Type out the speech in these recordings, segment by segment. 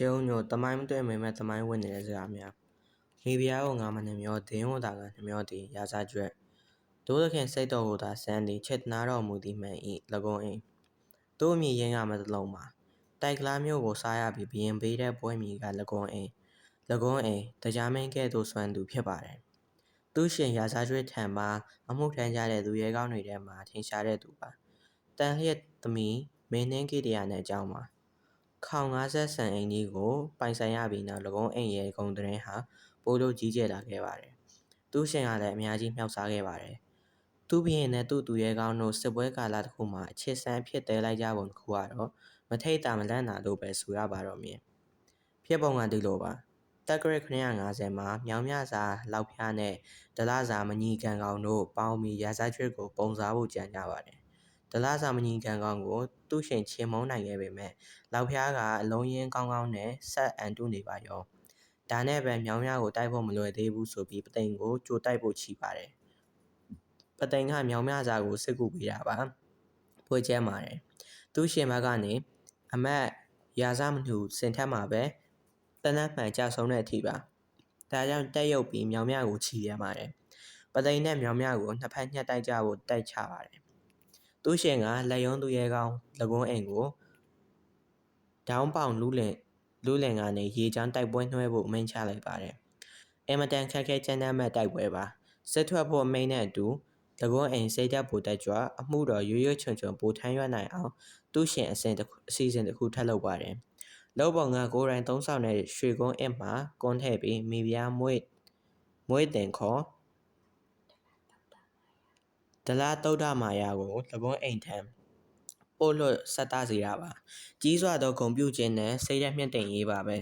ရှေးဦးညိုတမိုင်းမတွေ့မိမဲ့တမိုင်းဝင်နေတဲ့စကားများမိဖုရားကိုငါမနှမျောဒင်းဝတာကနှမျောသည်ရာဇကျွဲ့ဒိုးသခင်စိတ်တော်ကိုသာစမ်းသည်ချစ်နာတော်မူသည်မှန်၏၎င်းအိမ်တို့အမိရင်းရမသလုံးမှာတိုက်ကလားမျိုးကိုစားရပြီးဘရင်ပေးတဲ့ပွဲမီက၎င်းအိမ်၎င်းအိမ်တရားမင်းကဲ့သို့စွမ်းသူဖြစ်ပါတယ်သူရှင်ရာဇကျွဲ့ထံမှအမှုထမ်းကြတဲ့သူရဲကောင်းတွေထဲမှာထင်ရှားတဲ့သူပါတန်လျက်သမီးမင်းနှင်းကိတရာနဲ့အကြောင်းပါ ခေါင်50ဆန်အိမ်ကြီးကိုပိုင်ဆိုင်ရပြီးနောက်၎င်းအိမ်ရဲ့ဂုံသတင်းဟာပိုးလို့ကြီးကျယ်လာခဲ့ပါတယ်။သူရှင်ကလည်းအများကြီးမြောက်စားခဲ့ပါတယ်။သူ့ဘရင်နဲ့သူ့သူရဲကောင်းတို့စစ်ပွဲကာလတစ်ခုမှာအချစ်ဆန်းဖြစ်သေးလိုက်ကြပုံတစ်ခုကတော့မထိတ်တာမလန့်တာလို့ပဲဆိုရပါတော့မြင်။ဖြစ်ပုံကဒီလိုပါ။တက်ကရ950မှာမြောင်မြစာလောက်ဖျားနဲ့ဒလစာမညီကန်ကောင်တို့ပေါင်းပြီးရာဇချွေကိုပုံစားဖို့ကြံကြပါတယ်။ ဒလစာမညီကန်ကောင်ကို သူ့ရှင်ချင်းမုန်းနိုင်ခဲ့ပေမဲ့လောက်ဖျားကအလုံးရင်းကောင်းကောင်းနဲ့ဆက်အန်တုနေပါရောဒါနဲ့ပဲမြောင်မြကိုတိုက်ဖို့မလွယ်သေးဘူးဆိုပြီးပသိမ်ကိုကြိုတိုက်ဖို့ချီပါတယ်ပသိမ်ကမြောင်မြစာကိုစစ်ကူပေးတာပါပွဲကျဲပါတယ်သူရှင်ဘက်ကနေအမတ်ရာဇမနူစင်ထက်မှာပဲတနတ်မှန်ကြဆုံးတဲ့အထိပါဒါကြောင့်တက်ရုပ်ပြီးမြောင်မြကိုချီရပါတယ်ပသိမ်နဲ့မြောင်မြကိုနှစ်ဖက်ညှက်တိုက်ကြဖို့တိုက်ချပါတယ် သူရှင်ကလက်ယုံသူရဲကောင်းလကွန်းအိမ်ကိုဒေါင်းပေါင်လူးလင်လူးလင်ကနေရေချမ်းတိုက်ပွဲနှွှဲဖို့အမိန့်ချလိုက်ပါတယ်။အမတန်ခက်ခဲကြမ်းတမ်းမဲ့တိုက်ပွဲပါ။စစ်ထွက်ဖို့အမိန့်နဲ့အတူတကွန်းအိမ်စိတ်ဓာတ်ပိုတက်ကြွအမှုတော်ရွရွချွန်ချွန်ပိုထမ်းရွက်နိုင်အောင်သူ့ရှင်အစဉ်အစီအစဉ်တစ်ခုထပ်လုပ်ပါတယ်။လောက်ပုံကကိုရိုင်းသုံးဆောင်တဲ့ရွှေကုန်းအစ်မှာကွန်ထည့်ပြီးမိဖုရားမွေးမွေးတင်ခေါ် ဒလာတုဒ္ဓမာယာကိုလကွန်းအိမ်ထံပို့လွတ်ဆက်တာစီရပါကြီးစွာသောဂုံပြုခြင်းနဲ့စိတ်ရမြင့်တင်ရေးပါပဲ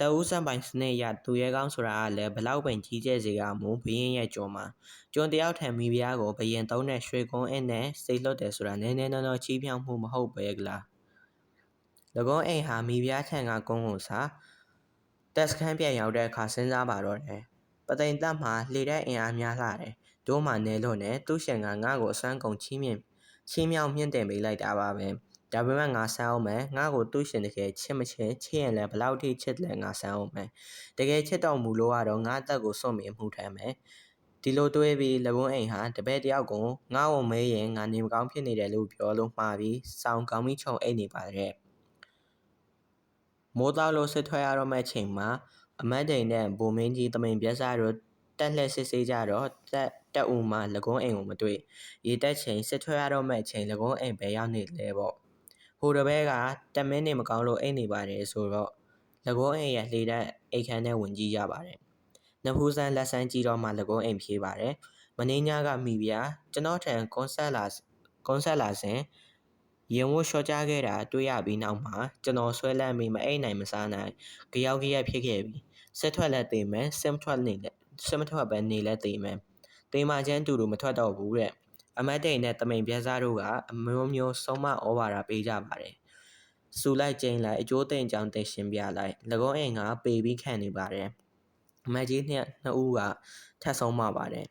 တအူးစံပိုင်စနစ်ရသူရဲကောင်းဆိုတာကလည်းဘလောက်ပင်ကြီးကျယ်စေကမူဘရင်ရဲ့ကြုံမှာကျွန်းတယောက်ထံမိဖုရားကိုဘရင်သုံးတဲ့ရွှေကုန်းအင်းနဲ့စိတ်လွတ်တယ်ဆိုတာနည်းနည်းနော်နော်ချီးဖြောင်းမှုမဟုတ်ပဲကလား၎င်းအိမ်ဟာမိဖုရားထံကကုန်းကိုစာတက်စခန်းပြန်ရောက်တဲ့အခါစဉ်းစားပါတော့တယ်ပသိမ်တက်မှာလေတဲ့အင်အားများလှတယ် တို့မှနဲလို့နဲ့သူ့ရှင်ကငါ့ကိုအစွမ်းကုန်ချီးမြှင့်ချီးမြှောက်မြင့်တင်ပေးလိုက်တာပါပဲဒါပေမဲ့ငါဆန်းအောင်မယ်ငါ့ကိုသူ့ရှင်တကယ်ချစ်မချစ်ချစ်ရင်လည်းဘလောက်ထိချစ်လဲငါဆန်းအောင်မယ်တကယ်ချစ်တော်မူလို့ကတော့ငါအသက်ကိုစွန့်ပြီးမှုထမ်းမယ်ဒီလိုတွေးပြီးလဘွန်းအိမ်ဟာတပည့်တယောက်ကိုငါ့ကိုမေးရင်ငါနေမကောင်းဖြစ်နေတယ်လို့ပြောလို့မှားပြီးစောင်းကောင်းပြီးခြုံအိတ်နေပါတဲ့မိုးသားလို့ဆွထွက်ရတော့မဲ့ချိန်မှာအမတ်တိန်နဲ့ဘိုမင်းကြီးတမိန်ပြက်စားတို့တက်လှည့်စစ်ဆေးကြတော့တက် တက်ဦးမှလကုန်းအိမ်ကိုမတွေ့ရေတက်ချိန်စစ်ထွက်ရတော့မဲ့ချိန်လကုန်းအိမ်ပဲရောက်နေလဲပေါ့ဟိုတပည့်ကတက်မင်းနေမကောင်းလို့အိမ်နေပါတယ်ဆိုတော့လကုန်းအိမ်ရဲ့လှေတက်အိတ်ခမ်းထဲဝင်ကြည့်ကြပါတယ်နဖူးဆန်းလက်ဆန်းကြည့်တော့မှလကုန်းအိမ်ဖြေးပါတယ်မင်းညကမိဗျာကျွန်တော်ထံကွန်ဆတ်လာကွန်ဆတ်လာစဉ်ရင်ဝတ်လျှော့ချခဲ့တာတွေ့ရပြီးနောက်မှာကျွန်တော်ဆွဲလန်းပြီးမအိမ်နိုင်မစားနိုင်ကြောက်ကြရက်ဖြစ်ခဲ့ပြီးဆက်ထွက်လက်သေးမယ်ဆင်ထွက်နေလက်စမထွက်ပဲနေလဲသိမယ် တေမာချမ်းတူတူမထွက်တော့ဘူးတဲ့အမတ်တိန်နဲ့တမိန်ပြစားတို့ကအမျိုးမျိုးဆုံးမဩဝါဒပေးကြပါတယ်စူလိုက်ကျင်းလိုက်အကျိုးသိမ်ကြောင်တင်ရှင်ပြလိုက်၎င်းအိမ်ကပေပြီးခံနေပါတယ်အမတ်ကြီးနှစ်နှစ်ဦးကထပ်ဆုံးမပါတယ်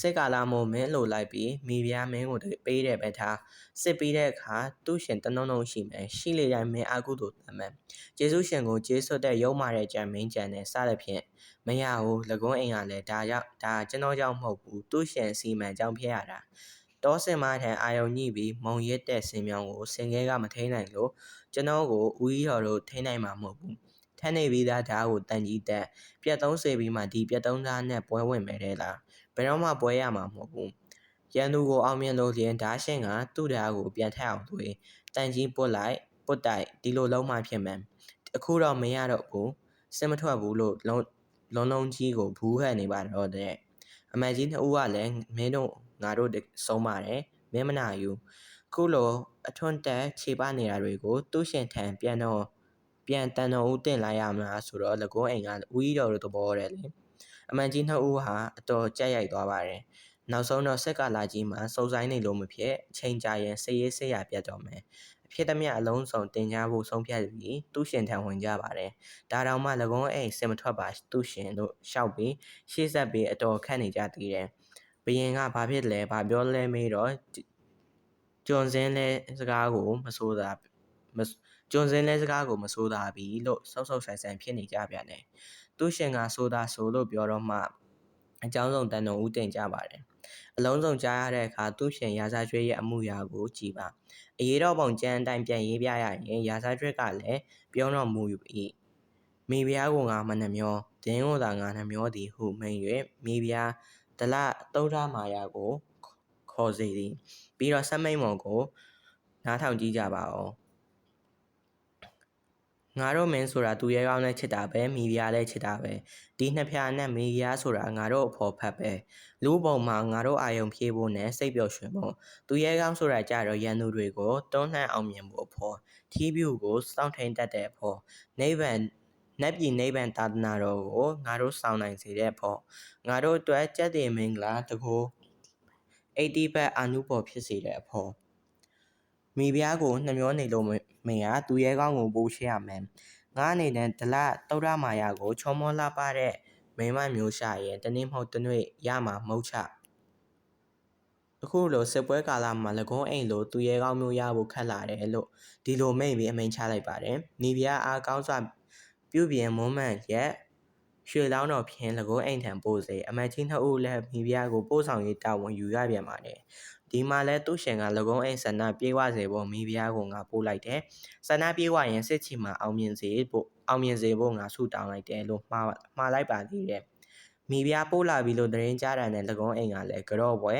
စစ်ကာလာမို့မင်းလိုလိုက်ပြီးမိဖုရားမင်းကိုပေးတယ်ပဲထားစစ်ပြီးတဲ့အခါသူ့ရှင်တနှုံနှုံရှိမယ်ရှိလေတိုင်းမင်းအကုသို့တမ်းမယ်ကျေးဇူးရှင်ကိုကျေးဆွတ်တဲ့ရုံမာတဲ့ကြံမင်းကြံနဲ့စသဖြင့်မရဘူးလကွန်းအိမ်ကလည်းဒါကြောင့်ဒါကျွန်တော်ကြောင့်မဟုတ်ဘူးသူ့ရှင်စီမံကြောင့်ဖြစ်ရတာတောစင်မထံအာယုံညှိပြီးမုံရစ်တဲ့စင်မြောင်းကိုစင်ခဲကမထိန်နိုင်လို့ကျွန်တော်ကိုဦးကြီးတော်တို့ထိန်နိုင်မှာမဟုတ်ဘူး ထန်းနေပြီးသားဓာတ်ကိုတန်ကြီးတက်ပြက်သုံးစေပြီးမှဒီပြက်သုံးသားနဲ့ပွဲဝင်မယ်တဲ့လားဘယ်တော့မှပွဲရမှာမဟုတ်ဘူးရန်သူကိုအောင်မြင်လို့လျင်ဓာရှင်ကသူ့ဓာတ်ကိုပြန်ထက်အောင်သွေးတန်ကြီးပုတ်လိုက်ပုတ်တိုက်ဒီလိုလုံးမှဖြစ်မယ်အခုတော့မရတော့ဘူးစင်မထွက်ဘူးလို့လုံးလုံးလုံးကြီးကိုဘူးဟန်နေပါတော့တဲ့အမတ်ကြီးနှစ်ဦးကလည်းမင်းတို့ငါတို့ဆုံးပါတယ်မင်းမနာယူခုလိုအထွန်းတက်ခြေပနေတာတွေကိုသူ့ရှင်ထံပြန်တော့ ပြန်တန်တော်ဦးတင်လိုက်ရမလားဆိုတော့လကုန်းအိမ်ကဦးကြီးတော်တို့သဘောတယ်လေအမှန်ကြီးနှစ်ဦးဟာအတော်ကြက်ရိုက်သွားပါတယ်နောက်ဆုံးတော့ဆက်ကလာကြီးမှာစုံဆိုင်နေလို့မဖြစ်အချိန်ကြာရင်ဆေးရေးဆေးရပြတ်တော့မယ်အဖြစ်သမျှအလုံးစုံတင်ကြဖို့ဆုံးဖြတ်ပြီးသူ့ရှင်ထံဝင်ကြပါတယ်ဒါတောင်မှလကုန်းအိမ်စင်မထွက်ပါသူ့ရှင်တို့ရှောက်ပြီးရှေ့ဆက်ပြီးအတော်ခတ်နေကြသေးတယ်ဘယင်ကဘာဖြစ်လဲဘာပြောလဲမေးတော့ကျွန်စင်းလဲစကားကိုမဆိုးတာ ကျွန်းစင်းလဲစကားကိုမဆိုးသာပြီလို့ဆောက်ဆောက်ဆိုင်ဆိုင်ဖြစ်နေကြပြန်တယ်သူရှင်ကဆိုးသာဆိုလို့ပြောတော့မှအကြောင်းဆုံးတန်တော်ဦးတင်ကြပါတယ်အလုံးစုံကြားရတဲ့အခါသူရှင်ရာဇာကျွေးရဲ့အမှုရာကိုကြည်ပါအရေးတော်ပုံကြမ်းအတိုင်းပြန်ရေးပြရရင်ရာဇာကျွေးကလည်းပြောတော်မူ၏မိဖုရားကိုငါမနှမျောဒင်းကိုသာငါနှမျောသည်ဟုမိန်၍မိဖုရားဒလသုဒ္ဓမာယာကိုခေါ်စေသည်ပြီးတော့ဆက်မိန်မော်ကိုနားထောင်ကြည့်ကြပါဦး ငါတို့မင်းဆိုတာသူရဲကောင်းနဲ့ချစ်တာပဲမိဖုရားလည်းချစ်တာပဲဒီနှစ်ဖြာနဲ့မိဖုရားဆိုတာငါတို့အဖော်ဖက်ပဲလူပုံမှာငါတို့အာယုံဖြည့်ဖို့နဲ့စိတ်ပျော်ရွှင်ဖို့သူရဲကောင်းဆိုတာကြတော့ရန်သူတွေကိုတွန်းလှန်အောင်မြင်ဖို့အဖော်ထီးပြူကိုစောင့်ထိန်တတ်တဲ့အဖော်နိဗ္ဗာန်နတ်ပြည်နိဗ္ဗာန်သာသနာတော်ကိုငါတို့ဆောင်နိုင်စေတဲ့အဖို့ငါတို့အတွက်ကြက်တည်မင်္ဂလာတကူ80ဘတ်အာနုဘော်ဖြစ်စေတဲ့အဖို့မိဖုရားကိုနှမျောနေလို့ မရသူရဲကောင်းကိုပိုးရှရမယ်ငါအနေနဲ့ဒလသုဒ္ဓမာယာကိုချောမောလှပတဲ့မိမမျိုးရှာရင်တနေ့မဟုတ်တနေ့ရမှာမဟုတ်ချအခုလိုစစ်ပွဲကာလမှာ၎င်းအိမ်လိုသူရဲကောင်းမျိုးရဖို့ခက်လာတယ်လို့ဒီလိုမိတ်ပြီးအမိန်ချလိုက်ပါတယ်။မိဖုရားအားကောင်းစွာပြုပြင်မွမ်းမံရက် ရွှေလောင်းတော်ဖြင့်၎င်းအိမ်ထံပို့စေအမတ်ကြီးနှစ်ဦးလည်းမိဖုရားကိုပို့ဆောင်ရေးတာဝန်ယူရပြန်ပါတယ်ဒီမှာလဲသူ့ရှင်က၎င်းအိမ်ဆန္ဒပြေဝစေဖို့မိဖုရားကိုငါပို့လိုက်တယ်ဆန္ဒပြေဝရင်စစ်ချီမှာအောင်မြင်စေဖို့အောင်မြင်စေဖို့ငါဆုတောင်းလိုက်တယ်လို့မှားမှားလိုက်ပါသေးတယ်မိဖုရားပို့လာပြီလို့သတင်းကြားတာနဲ့၎င်းအိမ်ကလည်းကြော့ပွဲ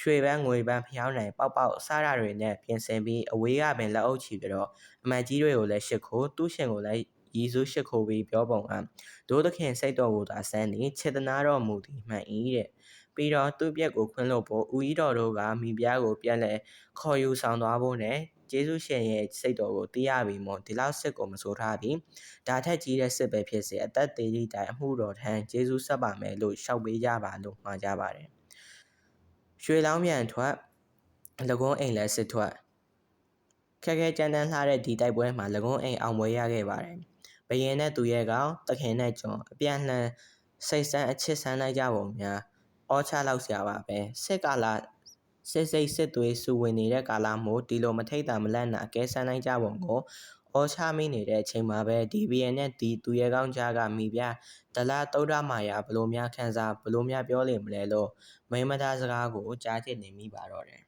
ရွှေပန်းငွေပန်းဖျောင်းနိုင်ပေါက်ပေါက်စားရတွေနဲ့ပြင်ဆင်ပြီးအဝေးကပင်လက်အုပ်ချီပြီးတော့အမတ်ကြီးတွေကိုလည်းရှစ်ခိုးသူ့ရှင်ကိုလည်း ရီစုရှစ်ခိုးပြီးပြောပုံကဒိုးသခင်စိတ်တော်ကိုသာစမ်းနေခြေတနာတော်မူသည်မှန်၏တဲ့ပြီးတော့သူ့ပြက်ကိုခွင်းလို့ဖို့ဦးကြီးတော်တို့ကမိဖုရားကိုပြန်လဲခေါ်ယူဆောင်သွားဖို့နဲ့ကျေးဇူးရှင်ရဲ့စိတ်တော်ကိုသိရပြီမို့ဒီလောက်စစ်ကိုမဆိုထားသည်ဒါထက်ကြီးတဲ့စစ်ပဲဖြစ်စေအသက်သေးသည့်တိုင်အမှုတော်ထမ်းကျေးဇူးဆက်ပါမယ်လို့ရှောက်ပေးကြပါလို့မှာကြပါတယ်ရွှေလောင်းပြန်ထွက်လကုန်းအိမ်လဲစစ်ထွက်ခက်ခဲကြမ်းတမ်းလှတဲ့ဒီတိုက်ပွဲမှာလကုန်းအိမ်အောင်ပွဲရခဲ့ပါတယ် ဘယင်နဲ့သူရဲ့ကောင်တခင်နဲ့ကျွန်အပြန်လှန်စိတ်ဆန်းအချစ်ဆန်းလိုက်ကြပုံများအောချလောက်ဆရာပါပဲစစ်ကာလာစစ်စိတ်စစ်သွေးစုဝင်နေတဲ့ကာလမို့ဒီလိုမထိတ်တာမလန့်နာကဲဆန်းနိုင်ကြပုံကိုအောချမိနေတဲ့အချိန်မှာပဲ DBN နဲ့ဒီသူရဲကောင်းကြားကမိပြဒလာသုဒ္ဓမာယာဘလို့များခန်းစားဘလို့များပြောလိမ့်မလဲလို့မိမသားစကားကိုကြားချင်နေမိပါတော့တယ်